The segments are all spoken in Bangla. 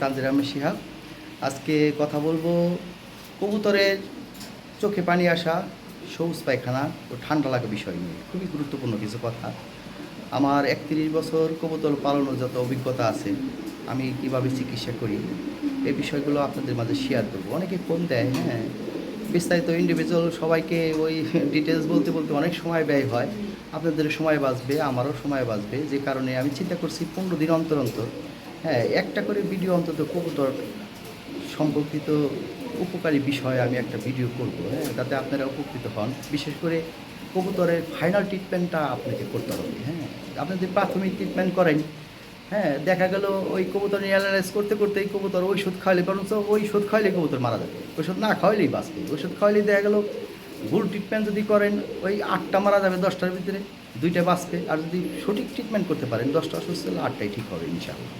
তানজির আহমেদ শিহাব। আজকে কথা বলব কবুতরের চোখে পানি আসা, সবুজ পায়খানা ও ঠান্ডা লাগা বিষয় নিয়ে। খুবই গুরুত্বপূর্ণ কিছু কথা। আমার একত্রিশ বছর কবুতর পালনের যত অভিজ্ঞতা আছে, আমি কীভাবে চিকিৎসা করি, এই বিষয়গুলো আপনাদের মাঝে শেয়ার করব। অনেকে ফোন দেয় হ্যাঁ বিস্তারিত ইন্ডিভিজুয়াল সবাইকে ওই ডিটেলস বলতে বলতে অনেক সময় ব্যয় হয়। আপনাদের সময় বাঁচবে, আমারও সময় বাঁচবে। যে কারণে আমি চিন্তা করছি পনেরো দিন অন্তর অন্তর হ্যাঁ একটা করে ভিডিও অন্তত কবুতর সম্পর্কিত উপকারী বিষয়ে আমি একটা ভিডিও করব হ্যাঁ যাতে আপনারা উপকৃত হন। বিশেষ করে কবুতরের ফাইনাল ট্রিটমেন্টটা আপনাকে করতে হবে হ্যাঁ। আপনি যদি প্রাথমিক ট্রিটমেন্ট করেন হ্যাঁ দেখা গেল ওই কবুতর অ্যানালাইজ করতে করতে এই কবুতর ওষুধ খাওয়ালে ওই ওষুধ খাওয়ালে কবুতর মারা যাবে। ওষুধ না খাওয়ালেই বাঁচবে। ওষুধ খাওয়ালেই দেখা গেল ভুল ট্রিটমেন্ট যদি করেন, ওই আটটা মারা যাবে দশটার ভিতরে, দুইটা বাঁচবে। আর যদি সঠিক ট্রিটমেন্ট করতে পারেন, দশটা অসুস্থ হলে আটটাই ঠিক হবে, ইনশাআল্লাহ।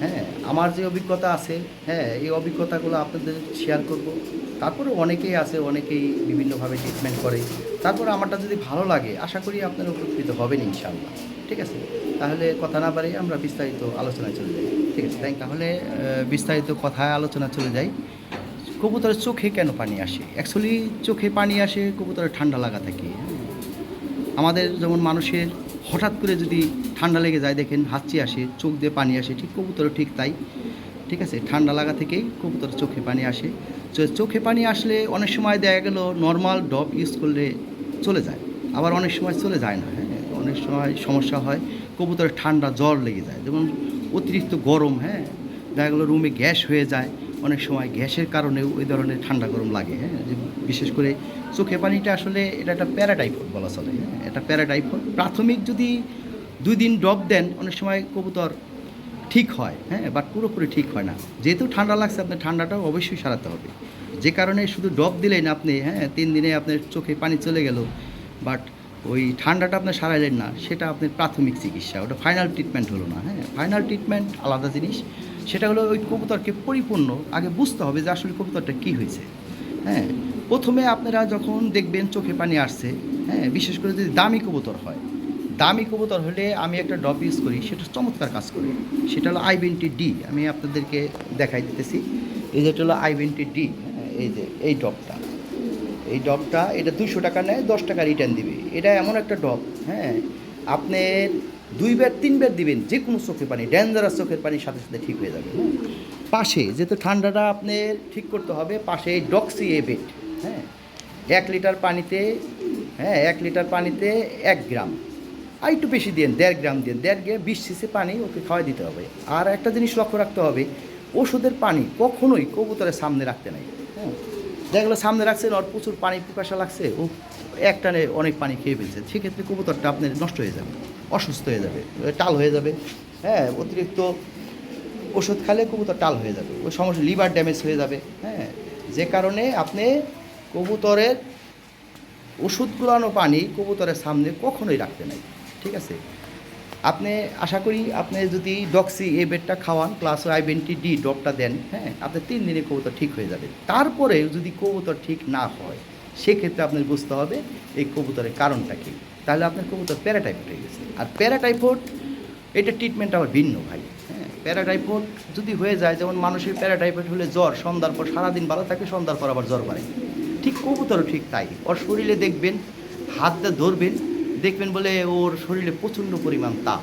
হ্যাঁ আমার যে অভিজ্ঞতা আছে হ্যাঁ এই অভিজ্ঞতাগুলো আপনাদের শেয়ার করব। তারপরে অনেকেই আছে, অনেকেই বিভিন্নভাবে ট্রিটমেন্ট করে। তারপরে আমারটা যদি ভালো লাগে, আশা করি আপনারা উপকৃত হবেন ইনশাআল্লাহ। ঠিক আছে? তাহলে কথা না বাড়িয়ে আমরা বিস্তারিত আলোচনায় চলে যাই। ঠিক আছে? তাই তাহলে বিস্তারিত কথায় আলোচনা চলে যাই। কবুতরের চোখে কেন পানি আসে? অ্যাকচুয়ালি চোখে পানি আসে, কবুতরের ঠান্ডা লাগা থাকে। আমাদের যেমন মানুষের হঠাৎ করে যদি ঠান্ডা লেগে যায়, দেখেন হাঁচি আসে, চোখ দিয়ে পানি আসে, ঠিক কবুতরও ঠিক তাই, ঠিক আছে? ঠান্ডা লাগা থেকেই কবুতর চোখে পানি আসে। চোখে পানি আসলে অনেক সময় দেখা গেল নর্মাল ডব ইউজ করলে চলে যায়, আবার অনেক সময় চলে যায় না হ্যাঁ? অনেক সময় সমস্যা হয়, কবুতরের ঠান্ডা জ্বর লেগে যায়, যেমন অতিরিক্ত গরম হ্যাঁ? দেখা গেলো রুমে গ্যাস হয়ে যায়, অনেক সময় গ্যাসের কারণেও ওই ধরনের ঠান্ডা গরম লাগে হ্যাঁ? বিশেষ করে চোখে পানিটা আসলে এটা একটা প্যারাটাইফয়েড বলা চলে হ্যাঁ? এটা প্যারাটাইফয়েড প্রাথমিক যদি দুই দিন ড্রপ দেন, অনেক সময় কবুতর ঠিক হয় হ্যাঁ? বাট পুরোপুরি ঠিক হয় না। যেহেতু ঠান্ডা লাগছে, আপনার ঠান্ডাটাও অবশ্যই সারাতে হবে। যে কারণে শুধু ড্রপ দিলেন আপনি হ্যাঁ? তিন দিনে আপনার চোখে পানি চলে গেল বাট ওই ঠান্ডাটা আপনি সারাইলেন না, সেটা আপনার প্রাথমিক চিকিৎসা। ওটা ফাইনাল ট্রিটমেন্ট হলো না হ্যাঁ? ফাইনাল ট্রিটমেন্ট আলাদা জিনিস। সেটা হলো ওই কবুতরকে পরিপূর্ণ, আগে বুঝতে হবে যে আসলে কবুতরটা কী হয়েছে হ্যাঁ? প্রথমে আপনারা যখন দেখবেন চোখে পানি আসছে হ্যাঁ বিশেষ করে যদি দামি কবুতর হয়, দামি কবুতর হলে আমি একটা ড্রপ ইউজ করি, সেটা চমৎকার কাজ করে। সেটা হলো আই টোয়েন্টি ডি আমি আপনাদেরকে দেখাই দিতেছি। এই যেটা হলো আই টোয়েন্টি ডি এই যে, এই ড্রপটা। এই ডবটা এটা দুশো টাকা নেয়, দশ টাকা রিটার্ন দিবে। এটা এমন একটা ডব হ্যাঁ আপনি দুইবার তিনবার দিবেন যে কোনো চোখের পানি, ডেঞ্জারাস চোখের পানির সাথে সাথে ঠিক হয়ে যাবে হ্যাঁ। পাশে, যেহেতু ঠান্ডাটা আপনি ঠিক করতে হবে, পাশে ডক্সি এবেট হ্যাঁ এক লিটার পানিতে হ্যাঁ এক লিটার পানিতে এক গ্রাম। আর একটু বেশি দিন, দেড় গ্রাম দিন। দেড় গ্রাম বিশ সিসি পানি ওকে খাওয়াই দিতে হবে। আর একটা জিনিস লক্ষ্য রাখতে হবে, ওষুধের পানি কখনোই কবুতরের সামনে রাখতে নাই হ্যাঁ। দেখল সামনে রাখছেন ওর প্রচুর পানি পিপাসা লাগছে, ও এক টানে অনেক পানি খেয়ে ফেলছে। সেক্ষেত্রে কবুতরটা আপনার নষ্ট হয়ে যাবে, অসুস্থ হয়ে যাবে, টাল হয়ে যাবে হ্যাঁ অতিরিক্ত ওষুধ খেলে কবুতর টাল হয়ে যাবে ওই সমস্যা লিভার ড্যামেজ হয়ে যাবে হ্যাঁ। যে কারণে আপনি কবুতরের ওষুধ গুলানো পানি কবুতরের সামনে কখনোই রাখতে নাই। ঠিক আছে? আপনি, আশা করি আপনি যদি ডক্সি এ বেডটা খাওয়ান প্লাস আইভেন্টি ডি ডপটা দেন হ্যাঁ আপনি তিন দিনে কবুতর ঠিক হয়ে যাবে। তারপরে যদি কবুতর ঠিক না হয়, সেক্ষেত্রে আপনার বুঝতে হবে এই কবুতরের কারণটা কী। তাহলে আপনার কবুতর প্যারাটাইফয়েড হয়ে গেছে। আর প্যারাটাইফয়েড এটা ট্রিটমেন্ট আবার ভিন্ন ভাই হ্যাঁ প্যারাটাইফয়েড যদি হয়ে যায়, যেমন মানুষের প্যারাটাইফয়েড হলে জ্বর, সন্ধ্যার পর সারাদিন ভালো থাকে, সন্ধ্যার পর আবার জ্বর বাড়ে। ঠিক কবুতরও ঠিক তাই। ওর শরীরে দেখবেন হাত দিয়ে ধরবেন, দেখবেন বলে ওর শরীরে প্রচণ্ড পরিমাণ তাপ।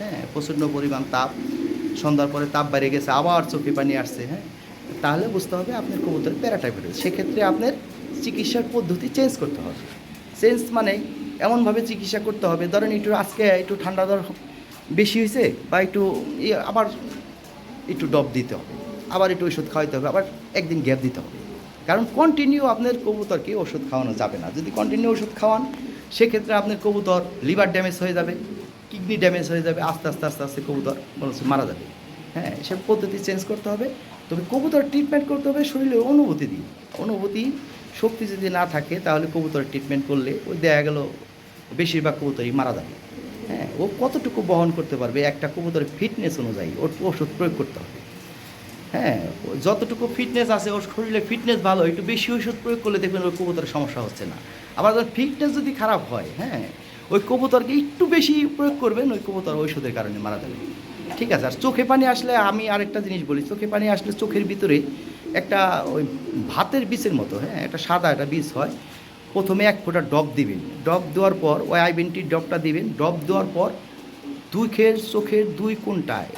হ্যাঁ প্রচণ্ড পরিমাণ তাপ। সন্ধ্যার পরে তাপ বেড়ে গেছে, আবার চোখে পানি আসছে হ্যাঁ। তাহলে বুঝতে হবে আপনার কবুতরের প্যারাটাইফয়েড হয়েছে সেক্ষেত্রে আপনার চিকিৎসার পদ্ধতি চেঞ্জ করতে হবে। চেঞ্জ মানে এমনভাবে চিকিৎসা করতে হবে, ধরেন একটু আজকে একটু ঠান্ডা ধর বেশি হয়েছে বা একটু ইয়ে আবার একটু ডব দিতে হবে। আবার একটু ওষুধ খাওয়াইতে হবে, আবার একদিন গ্যাপ দিতে হবে। কারণ কন্টিনিউ আপনার কবুতরকে ওষুধ খাওয়ানো যাবে না। যদি কন্টিনিউ ওষুধ খাওয়ান, সেক্ষেত্রে আপনার কবুতর লিভার ড্যামেজ হয়ে যাবে কিডনি ড্যামেজ হয়ে যাবে, আস্তে আস্তে আস্তে আস্তে কবুতর মনে হচ্ছে মারা যাবে। হ্যাঁ সে পদ্ধতি চেঞ্জ করতে হবে। তবে কবুতর ট্রিটমেন্ট করতে হবে শরীরের অনুভূতি দিয়ে। অনুভূতি, শক্তি যদি না থাকে, তাহলে কবুতর ট্রিটমেন্ট করলে ওই দেখা গেল বেশিরভাগ কবুতরই মারা যাবে। হ্যাঁ ও কতটুকু বহন করতে পারবে, একটা কবুতরের ফিটনেস অনুযায়ী ওর ওষুধ প্রয়োগ করতে হবে। হ্যাঁ যতটুকু ফিটনেস আছে, ওর শরীরে ফিটনেস ভালো, একটু বেশি ওষুধ প্রয়োগ করলে দেখবেন ওই কবুতরের সমস্যা হচ্ছে না। আবার ফিটনেস যদি খারাপ হয় হ্যাঁ ওই কবুতরকে একটু বেশি প্রয়োগ করবেন, ওই কবুতর ঔষধের কারণে মারা যাবে। ঠিক আছে, আর চোখে পানি আসলে আমি আরেকটা জিনিস বলি, চোখে পানি আসলে চোখের ভিতরে একটা ওই ভাতের বীজের মতো হ্যাঁ একটা সাদা একটা বীজ হয়, প্রথমে এক ফোঁটা ডব দিবেন। ডব দেওয়ার পর, ওই আইভেন্টির ডবটা দিবেন, ডব দেওয়ার পর দুই খের চোখের দুই কোনটায়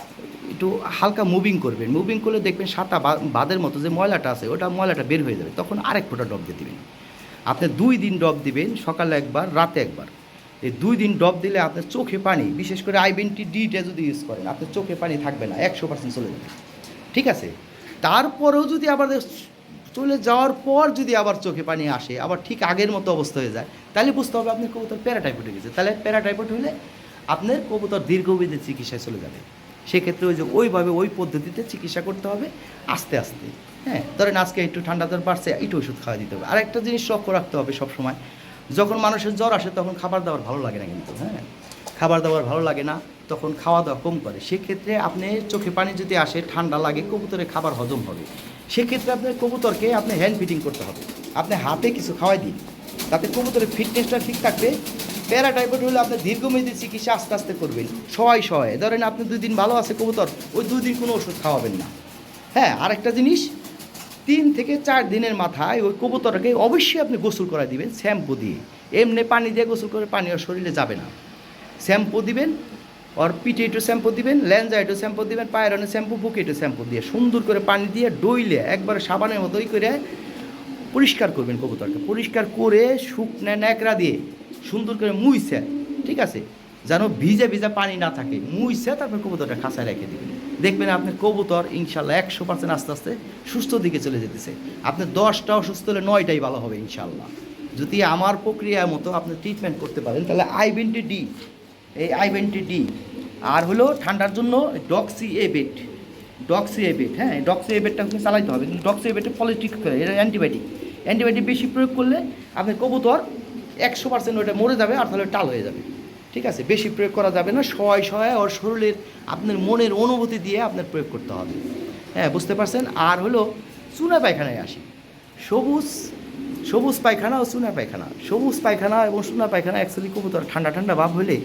একটু হালকা মুভিং করবেন। মুভিং করলে দেখবেন বা- বাদের মতো যে ময়লাটা আছে, ওটা ময়লাটা বের হয়ে যাবে। তখন আরেক ফোঁটা ডব দিয়ে দেবেন। আপনি দুই দিন ডব দিবেন, সকালে একবার, রাতে একবার। এই দুই দিন ডব দিলে আপনার চোখে পানি, বিশেষ করে আইভেন্টি ডিটা যদি ইউজ করেন, আপনার চোখে পানি থাকবে না, একশো পার্সেন্ট চলে যাবে। ঠিক আছে? তারপরেও যদি আবার চলে যাওয়ার পর যদি আবার চোখে পানি আসে, আবার ঠিক আগের মতো অবস্থা হয়ে যায়, তাহলে বুঝতে হবে আপনার কবুতর প্যারাটাইফয়েড হয়ে গেছে। তাহলে প্যারাটাইফয়েড হলে আপনার কবুতর দীর্ঘমেয়াদী চিকিৎসায় চলে যাবে। সেক্ষেত্রে ওই যে ওইভাবে ওই পদ্ধতিতে চিকিৎসা করতে হবে আস্তে আস্তে। হ্যাঁ ধরেন আজকে একটু ঠান্ডা জ্বর বাড়ছে, একটু ওষুধ খাওয়া দিতে হবে। আর একটা জিনিস লক্ষ্য রাখতে হবে সবসময়, যখন মানুষের জ্বর আসে তখন খাবার দাবার ভালো লাগে না কিন্তু হ্যাঁ। খাবার দাবার ভালো লাগে না, তখন খাওয়া দাওয়া কম করে। সেক্ষেত্রে আপনি চোখে পানি যদি আসে, ঠান্ডা লাগে কবুতরের খাবার হজম হবে। সেক্ষেত্রে আপনার কবুতরকে আপনি হ্যান্ড ফিটিং করতে হবে। আপনি হাতে কিছু খাওয়াই দিন, তাতে কবুতরের ফিটনেসটা ঠিক থাকবে প্যারাটাইফয়েড হলে আপনি দীর্ঘমেয়াদী চিকিৎসা আস্তে আস্তে করবেন। সবাই সহায়। ধরেন আপনি দুই দিন ভালো আছে, কবুতর, ওই দুই দিন কোনো ওষুধ খাওয়াবেন না। হ্যাঁ আরেকটা জিনিস, তিন থেকে চার দিনের মাথায় ওই কবুতরকে অবশ্যই আপনি গোসল করা দিবেন, শ্যাম্পু দিয়ে। এমনি পানি দিয়ে গোসল করে পানি ওর শরীরে যাবে না। শ্যাম্পু দিবেন, ওর পিঠে একটু শ্যাম্পু দিবেন ল্যাঞ্জা একটু শ্যাম্পু দিবেন পায়ের অনেক শ্যাম্পু, বুকে একটু শ্যাম্পু দিয়ে সুন্দর করে পানি দিয়ে ডইলে একবারে সাবানের মতোই করে পরিষ্কার করবেন কবুতরকে। পরিষ্কার করে শুকনো ন্যাকড়া দিয়ে সুন্দর করে মুইছে, ঠিক আছে? যেন ভিজে ভিজে পানি না থাকে। মুইছে, তারপর কবুতরটা খাঁচায় রেখে দিবেন দেখবেন আপনি কবুতর ইনশাল্লাহ একশো পার্সেন্ট আস্তে আস্তে সুস্থ দিকে চলে যেতেছে। আপনার দশটা অসুস্থ হলে নয়টাই ভালো হবে ইনশাল্লাহ। যদি আমার প্রক্রিয়ার মতো আপনি ট্রিটমেন্ট করতে পারেন, তাহলে আইভেন্টি ডি এই আইভেন্টি ডি আর হলো ঠান্ডার জন্য ডক্সি এ বেট ডক্সি এবেট হ্যাঁ ডক্সি এবেটটা আপনি চালাইতে হবে। কিন্তু ডক্সি এবেটে পলিটিক করে এটা অ্যান্টিবায়োটিক। অ্যান্টিবায়োটিক বেশি প্রয়োগ করলে আপনি কবুতর একশো পার্সেন্ট ওটা মরে যাবে আর তাহলে টাল হয়ে যাবে। ঠিক আছে? বেশি প্রয়োগ করা যাবে না সহায় সহায় ওর শরীরের আপনার মনের অনুভূতি দিয়ে আপনার প্রয়োগ করতে হবে। হ্যাঁ বুঝতে পারছেন? আর হলো চুনা পায়খানায় আসি। সবুজ সবুজ পায়খানা ও চুনা পায়খানা। সবুজ পায়খানা এবং চুনা পায়খানা অ্যাকচুয়ালি কবুতর, ঠান্ডা ঠান্ডা ভাব হলে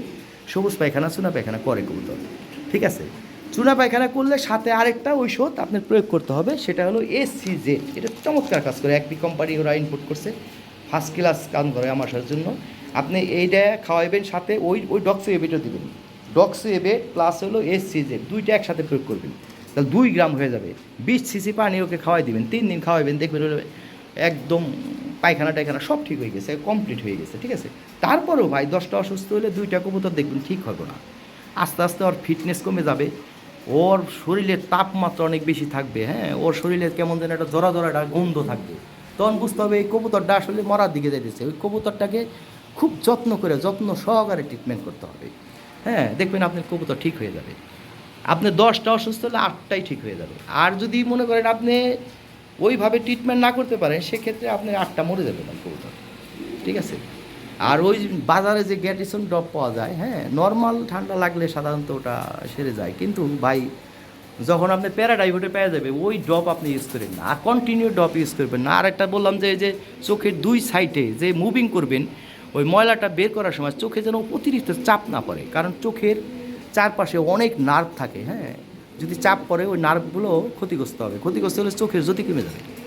সবুজ পায়খানা, চুনা পায়খানা করে কবুতর। ঠিক আছে? চুনা পায়খানা করলে সাথে আরেকটা ঔষধ আপনার প্রয়োগ করতে হবে, সেটা হলো এসিজেড এটা চমৎকার কাজ করে একটি কোম্পানি ওরা ইনপুট করছে। ফার্স্ট ক্লাস কাম করে আমার জন্য। আপনি এইটা খাওয়াইবেন সাথে, ওই ওই ডক্সো এবেটও দিবেন। ডক্সো এবেট প্লাস হলো এসিজেড দুইটা একসাথে প্রয়োগ করবেন। তাহলে দুই গ্রাম হয়ে যাবে। বিশ সিসি পানি ওকে খাওয়াই দিবেন, তিন দিন খাওয়াইবেন, দেখবেন একদম পায়খানা টায়খানা সব ঠিক হয়ে গেছে কমপ্লিট হয়ে গেছে, ঠিক আছে? তারপরেও ভাই দশটা অসুস্থ হলে দুইটা কবুতর দেখবেন ঠিক হবে না। আস্তে আস্তে ওর ফিটনেস কমে যাবে। ওর শরীরের তাপমাত্রা অনেক বেশি থাকবে হ্যাঁ? ওর শরীরে কেমন যেন একটা জরা জরা একটা গন্ধ থাকবে। তখন বুঝতে হবে এই কবুতরটা আসলে মরার দিকে যাইতেছে। ওই কবুতরটাকে খুব যত্ন করে, যত্ন সহকারে ট্রিটমেন্ট করতে হবে। হ্যাঁ দেখবেন আপনার কবুতর ঠিক হয়ে যাবে। আপনি দশটা অসুস্থ হলে আটটাই ঠিক হয়ে যাবে। আর যদি মনে করেন আপনি ওইভাবে ট্রিটমেন্ট না করতে পারেন, সেক্ষেত্রে আপনি আটটা মরে যাবে না কবুতর। ঠিক আছে? আর ওই বাজারে যে গ্যাটিসন ড্রপ পাওয়া যায় হ্যাঁ নর্মাল ঠান্ডা লাগলে সাধারণত ওটা সেরে যায়। কিন্তু ভাই যখন আপনি প্যারাডাইভোটে পেয়ে যাবে, ওই ড্রপ আপনি ইউজ করেন না। কন্টিনিউ ড্রপ ইউজ করবেন না। আর একটা বললাম যে যে চোখের দুই সাইডে যে মুভিং করবেন, ওই ময়লাটা বের করার সময় চোখে যেন অতিরিক্ত চাপ না পড়ে। কারণ চোখের চারপাশে অনেক নার্ভ থাকে হ্যাঁ? যদি চাপ পড়ে, ওই নার্ভগুলো ক্ষতিগ্রস্ত হবে। ক্ষতিগ্রস্ত হলে চোখের জ্যোতি কমে যাবে।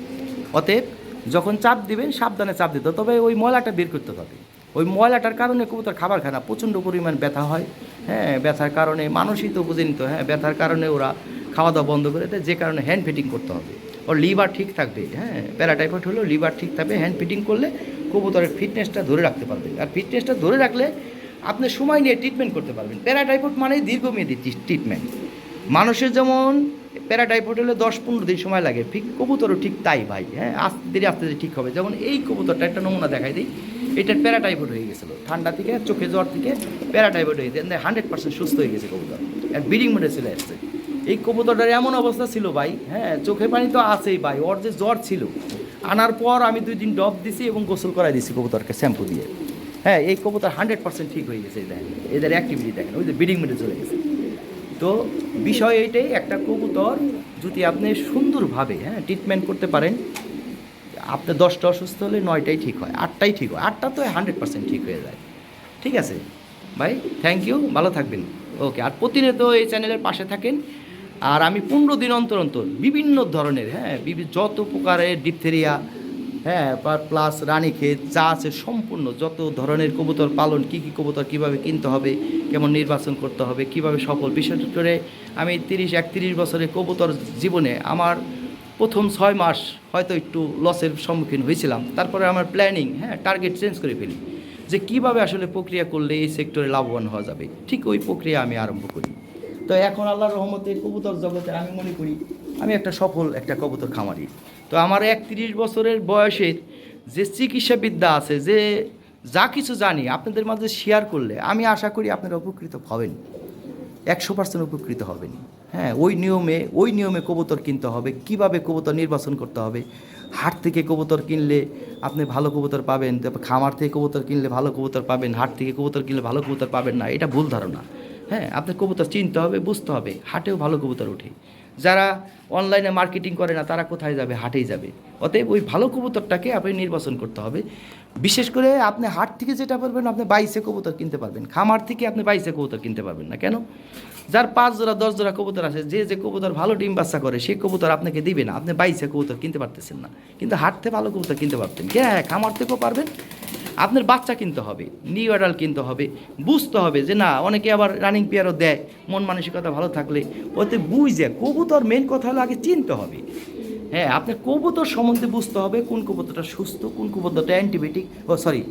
অতএব, যখন চাপ দিবেন, সাবধানে চাপ দিতে। তবে ওই ময়লাটা বের করতে হবে। ওই ময়লাটার কারণে কবুতর খাবার খায় না, প্রচণ্ড পরিমাণ ব্যথা হয় হ্যাঁ ব্যথার কারণে মানুষই তো বুঝে নিত হ্যাঁ ব্যথার কারণে ওরা খাওয়া দাওয়া বন্ধ করে দেয়, যে কারণে হ্যান্ড ফিটিং করতে হবে। ওর লিভার ঠিক থাকবে হ্যাঁ প্যারাটাইফয়েড হলেও লিভার ঠিক থাকবে হ্যান্ড ফিটিং করলে কবুতরের ফিটনেসটা ধরে রাখতে পারবে। আর ফিটনেসটা ধরে রাখলে আপনি সময় নিয়ে ট্রিটমেন্ট করতে পারবেন। প্যারাটাইফয়েড মানেই দীর্ঘমেয়াদী ট্রিটমেন্ট মানুষের যেমন প্যারাটাইফয়েড হলে দশ পনেরো দিন সময় লাগে, ঠিক কবুতরও ঠিক তাই ভাই হ্যাঁ আস্তে ধীরে আস্তে ধীরে ঠিক হবে। যেমন এই কবুতরটা একটা নমুনা দেখাই দিই এটার প্যারাটাইফয়েড হয়ে গেছিল। ঠান্ডা থেকে, চোখে জ্বর থেকে প্যারাটাইফয়েড হয়ে গেছে। হান্ড্রেড পার্সেন্ট সুস্থ হয়ে গেছে কবুতর। আর ব্রিডিং মোডে চলে আসছে। এই কবুতরটার এমন অবস্থা ছিল ভাই হ্যাঁ চোখে পানি তো আছেই ভাই, ওর যে জ্বর ছিল। আনার পর আমি দুই দিন ডব দিছি এবং গোসল করাই দিছি কবুতরকে শ্যাম্পু দিয়ে। হ্যাঁ এই কবুতর হান্ড্রেড পার্সেন্ট ঠিক হয়ে গেছে দেখেন। এদের অ্যাক্টিভিটি দেখেন, ওই যে ব্রিডিং মোডে চলে গেছে। তো বিষয় এইটাই, একটা কবুতর যদি আপনি সুন্দরভাবে হ্যাঁ ট্রিটমেন্ট করতে পারেন আপনার দশটা অসুস্থ হলে নয়টাই ঠিক হয়, আটটাই ঠিক হয়। আটটা তো হান্ড্রেড পার্সেন্ট ঠিক হয়ে যায়। ঠিক আছে? ভাই থ্যাংক ইউ ভালো থাকবেন। ওকে আর প্রতিনিয়ত এই চ্যানেলের পাশে থাকেন। আর আমি পনেরো দিন অন্তর অন্তর বিভিন্ন ধরনের হ্যাঁ বিভি- যত প্রকারের ডিপথেরিয়া হ্যাঁ প্লাস রানীক্ষেত যা আছে সম্পূর্ণ যত ধরনের কবুতর পালন, কী কী কবুতর কীভাবে কিনতে হবে, কেমন নির্বাচন করতে হবে, কীভাবে সফল, বিশেষ করে আমি তিরিশ, একত্রিশ বছরের কবুতর জীবনে আমার প্রথম ছয় মাস হয়তো একটু লসের সম্মুখীন হয়েছিলাম। তারপরে আমার প্ল্যানিং হ্যাঁ টার্গেট চেঞ্জ করে ফেলি। যে কীভাবে আসলে প্রক্রিয়া করলে এই সেক্টরে লাভবান হওয়া যাবে? ঠিক ওই প্রক্রিয়া আমি আরম্ভ করি। তো এখন আল্লাহর রহমতে কবুতর জগতে আমি মনে করি, আমি একটা সফল একটা কবুতর খামারি। তো আমার একত্রিশ বছরের বয়সের যে চিকিৎসাবিদ্যা আছে, যে যা কিছু জানি আপনাদের মাঝে শেয়ার করলে আমি আশা করি আপনারা উপকৃত হবেন। একশো পার্সেন্ট উপকৃত হবেন। হ্যাঁ ওই নিয়মে ওই নিয়মে কবুতর কিনতে হবে। কীভাবে কবুতর নির্বাচন করতে হবে? হাট থেকে কবুতর কিনলে আপনি ভালো কবুতর পাবেন, তারপর খামার থেকে কবুতর কিনলে ভালো কবুতর পাবেন, হাট থেকে কবুতর কিনলে ভালো কবুতর পাবেন না, এটা ভুল ধারণা। হ্যাঁ আপনার কবুতর চিনতে হবে, বুঝতে হবে, হাটেও ভালো কবুতর ওঠে। যারা অনলাইনে মার্কেটিং করে না, তারা কোথায় যাবে? হাটেই যাবে। অতএব ওই ভালো কবুতরটাকে আপনি নির্বাচন করতে হবে। বিশেষ করে আপনি হাট থেকে যেটা পারবেন, আপনি বাইশে কবুতর কিনতে পারবেন। খামার থেকে আপনি বাইশে কবুতর কিনতে পারবেন না। কেন? যার পাঁচ জোড়া, দশ জোড়া কবুতর আছে, যে যে কবুতর ভালো ডিম বাচ্চা করে, সেই কবুতর আপনাকে দিবে না। আপনি বাইশে কবুতর কিনতে পারতেছেন না। কিন্তু হাট থেকে ভালো কবুতর কিনতে পারতেন। হ্যাঁ খামার থেকেও পারবেন আপনার বাচ্চা কিনতে হবে নিউ অ্যাডাল কিনতে হবে, বুঝতে হবে যে না, অনেকে আবার রানিং পেয়ারও দেয়, মন মানসিকতা ভালো থাকলে। ওতে বুঝে কবুতর মেন কথা হলো আগে চিনতে হবে। হ্যাঁ আপনার কবুতর সম্বন্ধে বুঝতে হবে কোন কবুতরটা সুস্থ, কোন কবুতরটা অ্যান্টিবায়োটিক ও সরি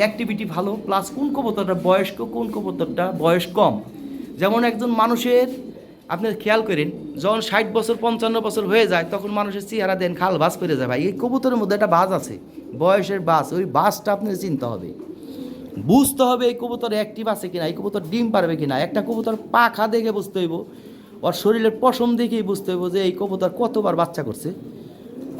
অ্যাক্টিভিটি ভালো প্লাস কোন কবুতরটা বয়স্ক, কোন কবুতরটা বয়স কম। যেমন একজন মানুষের আপনি খেয়াল করেন, যখন ষাট বছর, পঞ্চান্ন বছর হয়ে যায়, তখন মানুষের চেহারা দেন খাল বাস করে যায়। ভাই, এই কবুতরের মধ্যে একটা বাস আছে, বয়সের বাস, ওই বাসটা আপনার চিনতে হবে। বুঝতে হবে এই কবুতর অ্যাক্টিভ আছে কিনা, এই কবুতর ডিম পারবে কিনা। একটা কবুতর পাখা দেখে বুঝতে হইব, ওর শরীরের পশম দেখেই বুঝতে হইব যে এই কবুতর কতবার বাচ্চা করছে,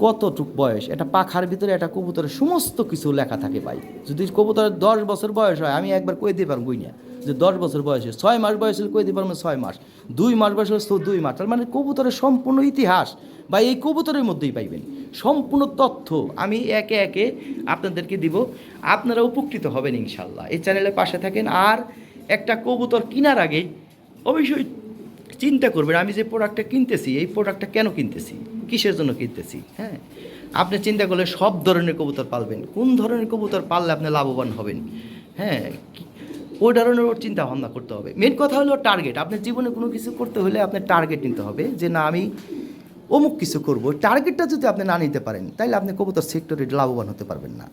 কতটুক বয়স। এটা পাখার ভিতরে একটা কবুতরের সমস্ত কিছু লেখা থাকে ভাই। যদি কবুতরের দশ বছর বয়স হয়, আমি একবার কই দিতে পারব না যে দশ বছর বয়সে ছয় মাস বয়সে কই দিতে পারব ছয় মাস? দুই মাস বয়সে দুই মাস। তার মানে কবুতরের সম্পূর্ণ ইতিহাস বা এই কবুতরের মধ্যেই পাইবেন। সম্পূর্ণ তথ্য আমি একে একে আপনাদেরকে দিব। আপনারা উপকৃত হবেন ইনশাল্লাহ এই চ্যানেলের পাশে থাকেন। আর একটা কবুতর কেনার আগে অবশ্যই চিন্তা করবেন, আমি যে প্রোডাক্টটা কিনতেছি, এই প্রোডাক্টটা কেন কিনতেছি? কিসের জন্য কিনতেছি? হ্যাঁ? আপনি চিন্তা করলে সব ধরনের কবুতর পালবেন। কোন ধরনের কবুতর পাললে আপনি লাভবান হবেন? হ্যাঁ? ওই ধরনের ওর চিন্তা ভাবনা করতে হবে। মেন কথা হলো টার্গেট আপনার জীবনে কোনো কিছু করতে হলে আপনার টার্গেট নিতে হবে যে, না, আমি অমুক কিছু করব। টার্গেটটা যদি আপনি না নিতে পারেন তাহলে আপনি কবুতর সেক্টরে লাভবান হতে পারবেন না।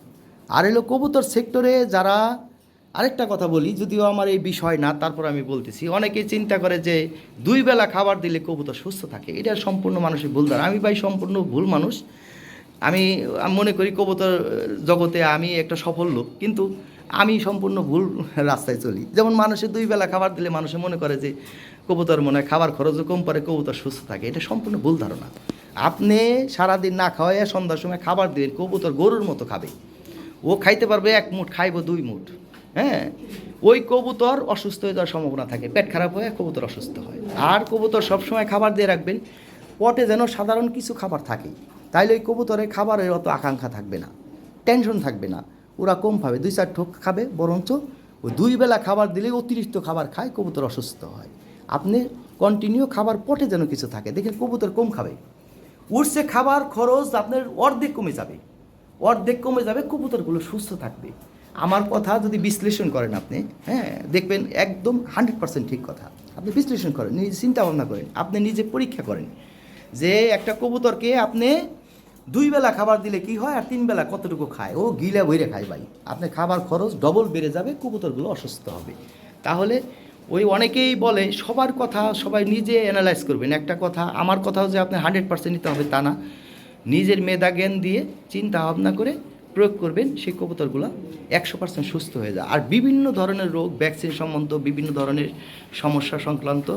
আর এলো কবুতর সেক্টরে যারা, আরেকটা কথা বলি, যদিও আমার এই বিষয় না, তারপর আমি বলতেছি অনেকে চিন্তা করে যে, দুই বেলা খাবার দিলে কবুতর সুস্থ থাকে। এটা সম্পূর্ণ মানুষের ভুল ধারণা। আমি ভাই সম্পূর্ণ ভুল মানুষ। আমি মনে করি কবুতর জগতে আমি একটা সফল লোক, কিন্তু আমি সম্পূর্ণ ভুল রাস্তায় চলি। যেমন মানুষের দুই বেলা খাবার দিলে মানুষে মনে করে যে কবুতর মনে হয় খাবার খরচও কম পরে কবুতর সুস্থ থাকে। এটা সম্পূর্ণ ভুল ধারণা। আপনি সারাদিন না খাওয়াই সন্ধ্যার সময় খাবার দিবেন, কবুতর গরুর মতো খাবে। ও খাইতে পারবে এক মুঠ, খাইব দুই মুঠ। হ্যাঁ? ওই কবুতর অসুস্থ হয়ে যাওয়ার সম্ভাবনা থাকে। পেট খারাপ হয়ে কবুতর অসুস্থ হয়। আর কবুতর সবসময় খাবার দিয়ে রাখবেন, পটে যেন সাধারণ কিছু খাবার থাকে। তাইলে ওই কবুতরের খাবারের অত আকাঙ্ক্ষা থাকবে না, টেনশন থাকবে না। ওরা কম খাবে, দুই চার ঠোক খাবে, বরঞ্চ ওই দুই বেলা খাবার দিলে অতিরিক্ত খাবার খায়, কবুতর অসুস্থ হয়। আপনি কন্টিনিউ খাবার পটে যেন কিছু থাকে, দেখেন কবুতর কম খাবে। উঠছে খাবার খরচ আপনার অর্ধেক কমে যাবে। অর্ধেক কমে যাবে, কবুতরগুলো সুস্থ থাকবে। আমার কথা যদি বিশ্লেষণ করেন আপনি হ্যাঁ দেখবেন একদম হান্ড্রেড পার্সেন্ট ঠিক কথা। আপনি বিশ্লেষণ করেন, নিজে চিন্তা ভাবনা করেন, আপনি নিজে পরীক্ষা করেন যে একটা কবুতরকে আপনি দুই বেলা খাবার দিলে কি হয় আর তিন বেলা কতটুকু খায়? ও গিলা বইরে খায় ভাই। আপনি খাবার খরচ ডবল বেড়ে যাবে, কবুতরগুলো অসুস্থ হবে। তাহলে ওই অনেকেই বলে, সবার কথা সবাই নিজে অ্যানালাইজ করবেন। একটা কথা, আমার কথাও যে আপনি হান্ড্রেড পার্সেন্ট নিতে হবে তা না। নিজের মেধা জ্ঞান দিয়ে চিন্তা ভাবনা করে প্রয়োগ করবেন, সেই কবুতরগুলো একশো পার্সেন্ট সুস্থ হয়ে যায়। আর বিভিন্ন ধরনের রোগ ভ্যাকসিন সম্বন্ধ বিভিন্ন ধরনের সমস্যা সংক্রান্ত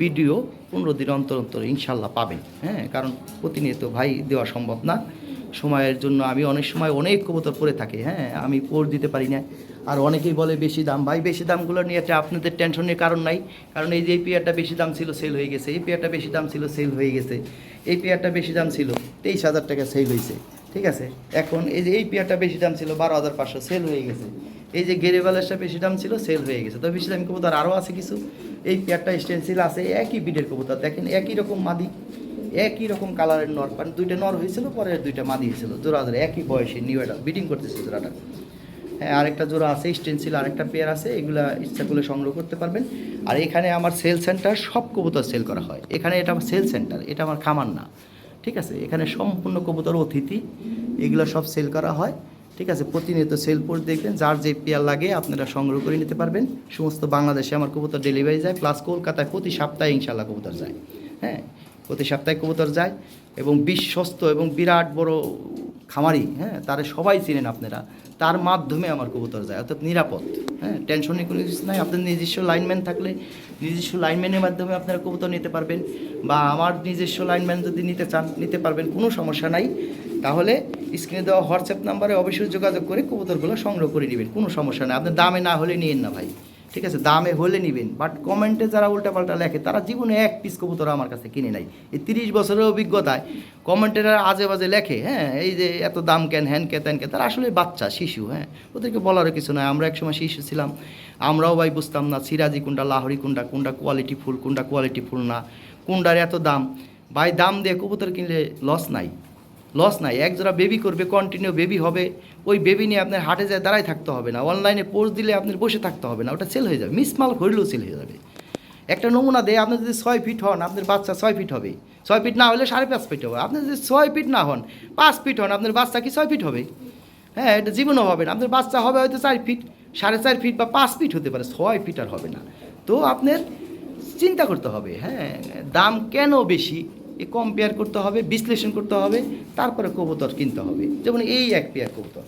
ভিডিও পনেরো দিন অন্তর অন্তর ইনশাল্লাহ পাবেন। হ্যাঁ কারণ প্রতিনিয়ত ভাই দেওয়া সম্ভব না। সময়ের জন্য আমি অনেক সময় অনেক কবুতর পরে থাকি। হ্যাঁ আমি পোর দিতে পারি না। আর অনেকেই বলে বেশি দাম। ভাই, বেশি দামগুলো নিয়ে একটা আপনাদের টেনশনের কারণ নাই। কারণ এই যে এই পেয়ারটা বেশি দাম ছিল সেল হয়ে গেছে। এই পেয়ারটা বেশি দাম ছিল সেল হয়ে গেছে। এই পেয়ারটা বেশি দাম ছিল, তেইশ হাজার টাকা সেল হয়েছে। ঠিক আছে? এখন এই যে এই পেয়ারটা বেশি দাম ছিল, বারো হাজার পাঁচশো সেল হয়ে গেছে। এই যে গেরেবালেরটা বেশি দাম ছিল সেল হয়ে গেছে। তো বেশি দাম কবুতর আরও আছে কিছু? এই পেয়ারটা স্টেন্সিল আছে, একই বিডের কবুতর। দেখেন, একই রকম মাদি, একই রকম কালারের নর। কারণ দুইটা নর হয়েছিল পরে দুইটা মাদি হয়েছিল। জোড়া জোড়া একই বয়সে নিউ এটা বিডিং করতেছে জোড়াটা আরেকটা জোড়া আছে স্টেন্সিল আরেকটা পেয়ার আছে, এগুলা ইচ্ছা করলে সংগ্রহ করতে পারবেন। আর এখানে আমার সেল সেন্টার সব কবুতর সেল করা হয়। এখানে এটা আমার সেল সেন্টার এটা আমার খামার না। ঠিক আছে? এখানে সম্পূর্ণ কবুতর অতিথি, এগুলো সব সেল করা হয়। ঠিক আছে? প্রতিনিয়ত সেল পোর্ট দেখবেন, যার যে পেয়ার লাগে আপনারা সংগ্রহ করে নিতে পারবেন। সমস্ত বাংলাদেশে আমার কবুতর ডেলিভারি যায় প্লাস কলকাতায় প্রতি সপ্তাহে ইনশাল্লাহ কবুতর যায়। হ্যাঁ? প্রতি সপ্তাহে কবুতর যায় এবং বিশ্বস্ত এবং বিরাট বড় খামারি হ্যাঁ তারা সবাই চিনেন আপনারা। তার মাধ্যমে আমার কবুতর যায়, অর্থাৎ নিরাপদ হ্যাঁ টেনশনের কোনো কিছু নাই। আপনার নিজস্ব লাইনম্যান থাকলে, নিজস্ব লাইনম্যানের মাধ্যমে আপনারা কবুতর নিতে পারবেন বা আমার নিজস্ব লাইনম্যান যদি নিতে চান, নিতে পারবেন, কোনো সমস্যা নাই। তাহলে স্ক্রিনে দেওয়া হোয়াটসঅ্যাপ নাম্বারে অবশ্যই যোগাযোগ করে কবুতরগুলো সংগ্রহ করে নেবেন, কোনো সমস্যা নেই। আপনার দামে না হলে নিয়েন না ভাই। ঠিক আছে? দামে হলে নেবেন বাট কমেন্টে যারা উল্টাপাল্টা লেখে, তারা জীবনে এক পিস কবুতর আমার কাছে কিনে নাই। এই তিরিশ বছরের অভিজ্ঞতায় কমেন্টেরা আজে বাজে লেখে হ্যাঁ এই যে এত দাম কেন, হ্যান কে তেন কে তারা আসলে বাচ্চা, শিশু হ্যাঁ ওদেরকে বলারও কিছু নয় আমরা একসময় শিশু ছিলাম, আমরাও ভাই বুঝতাম না, সিরাজি কোনটা লাহরি কোনটা কোনটা কোয়ালিটি ফুল কোনটা কোয়ালিটি ফুল না কোনটার এত দাম। ভাই, দাম দিয়ে কবুতর কিনলে লস নাই। লস নাই। এক জোড়া বেবি করবে কন্টিনিউ বেবি হবে, ওই বেবি নিয়ে আপনার হাটে যায় দাঁড়াই থাকতে হবে না। অনলাইনে পোস্ট দিলে আপনার বসে থাকতে হবে না, ওটা সেল হয়ে যাবে। মিসমাল হইলেও সেল হয়ে যাবে। একটা নমুনা দেয়, আপনি যদি ছয় ফিট হন, আপনার বাচ্চা ছয় ফিট হবে। ছয় ফিট না হলে সাড়ে পাঁচ ফিট হবে। আপনি যদি ছয় ফিট না হন, পাঁচ ফিট হন, আপনার বাচ্চা কি ছয় ফিট হবে? হ্যাঁ এটা জীবনও হবে না। আপনার বাচ্চা হবে হয়তো চার ফিট সাড়ে চার ফিট বা পাঁচ ফিট হতে পারে, ছয় ফিট আর হবে না। তো আপনার চিন্তা করতে হবে হ্যাঁ দাম কেন বেশি? এ কম্পেয়ার করতে হবে, বিশ্লেষণ করতে হবে, তারপরে কবুতর কিনতে হবে। যেমন এই এক পেয়ার কবুতর।